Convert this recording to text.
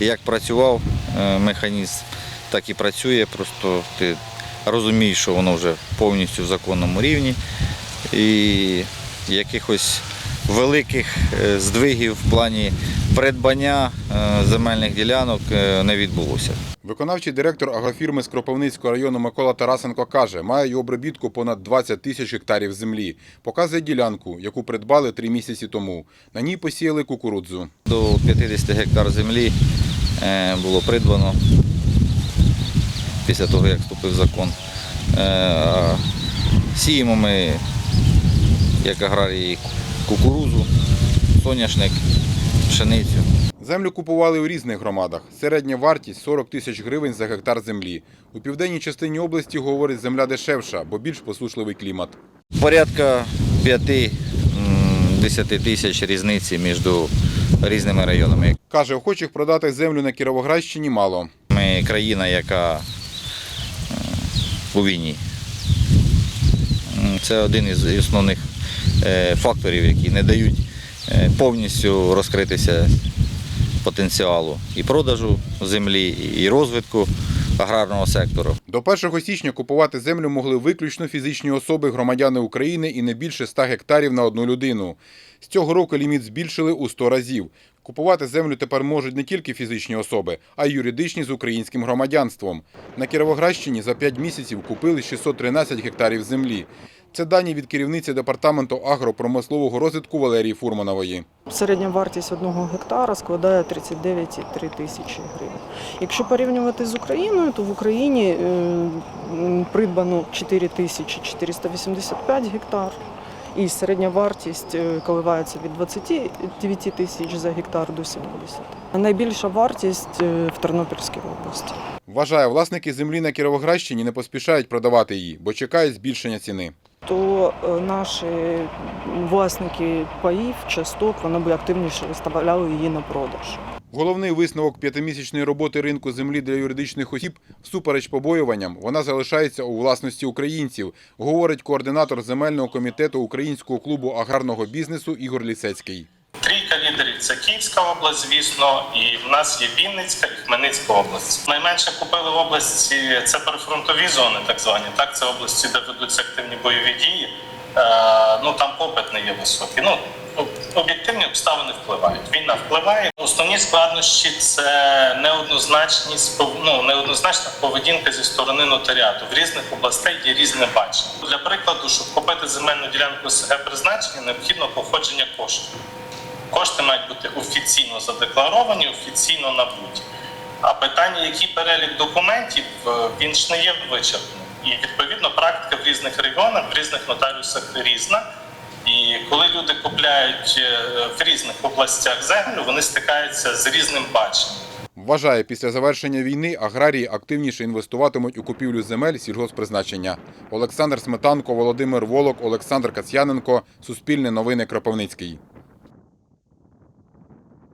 як працював е, механізм, так і працює. Просто ти розумієш, що воно вже повністю в законному рівні. І якихось великих е, здвигів в плані придбання е, земельних ділянок не відбулося. Виконавчий директор агрофірми з Кропивницького району Микола Тарасенко каже, має й обробітку понад 20 тисяч гектарів землі. Показує ділянку, яку придбали три місяці тому. На ній посіяли кукурудзу. До 50 гектар землі було придбано після того, як вступив закон. Е, Сіємо ми, як аграрії, кукурузу, соняшник, пшеницю. Землю купували у різних громадах. Середня вартість 40 тисяч гривень за гектар землі. У південній частині області, говорить, земля дешевша, бо більш посушливий клімат. Порядка 5-10 тисяч різниці між різними районами. Каже, охочих продати землю на Кіровоградщині мало. Ми країна, яка е, у війні. Це один із основних е, факторів, які не дають е, повністю розкритися потенціалу і продажу землі, і розвитку аграрного сектору. До 1 січня купувати землю могли виключно фізичні особи, громадяни України і не більше 100 гектарів на одну людину. З цього року ліміт збільшили у 100 разів. Купувати землю тепер можуть не тільки фізичні особи, а й юридичні з українським громадянством. На Кіровоградщині за 5 місяців купили 613 гектарів землі. Це дані від керівниці департаменту агропромислового розвитку Валерії Фурманової. Середня вартість одного гектара складає 39,3 тисячі гривень. Якщо порівнювати з Україною, то в Україні е, придбано 4485 гектар. І середня вартість е, коливається від 29 тисяч за гектар до 70. А найбільша вартість е, в Тернопільській області. Вважає, власники землі на Кіровоградщині не поспішають продавати її, бо чекають збільшення ціни. То е, наші власники паїв, часток, вони б активніше виставляли її на продаж. Головний висновок п'ятимісячної роботи ринку землі для юридичних осіб всупереч побоюванням, вона залишається у власності українців, говорить координатор земельного комітету Українського клубу аграрного бізнесу Ігор Лісецький. Лідерів це Київська область, звісно, і в нас є Вінницька і Хмельницька область. Найменше купили в області це прифронтові зони, так звані. Так, це області, де ведуться активні бойові дії. Е, ну там попит не є високий. Ну об'єктивні обставини впливають. Війна впливає. Основні складнощі це неоднозначність, ну, неоднозначна поведінка зі сторони нотаріату. В різних областей є різне бачення. Для прикладу, щоб купити земельну ділянку СГ призначення, необхідно походження коштів. Кошти мають бути офіційно задекларовані, офіційно набуті. А питання, який перелік документів, е, він ж не є вичерпним. І відповідно практика в різних регіонах, в різних нотаріусах різна. І коли люди купляють е, в різних областях землю, вони стикаються з різним баченням. Вважає, після завершення війни аграрії активніше інвестуватимуть у купівлю земель сільгоспризначення. Олександр Сметанко, Володимир Волок, Олександр Касьяненко. Суспільне новини Кропивницький.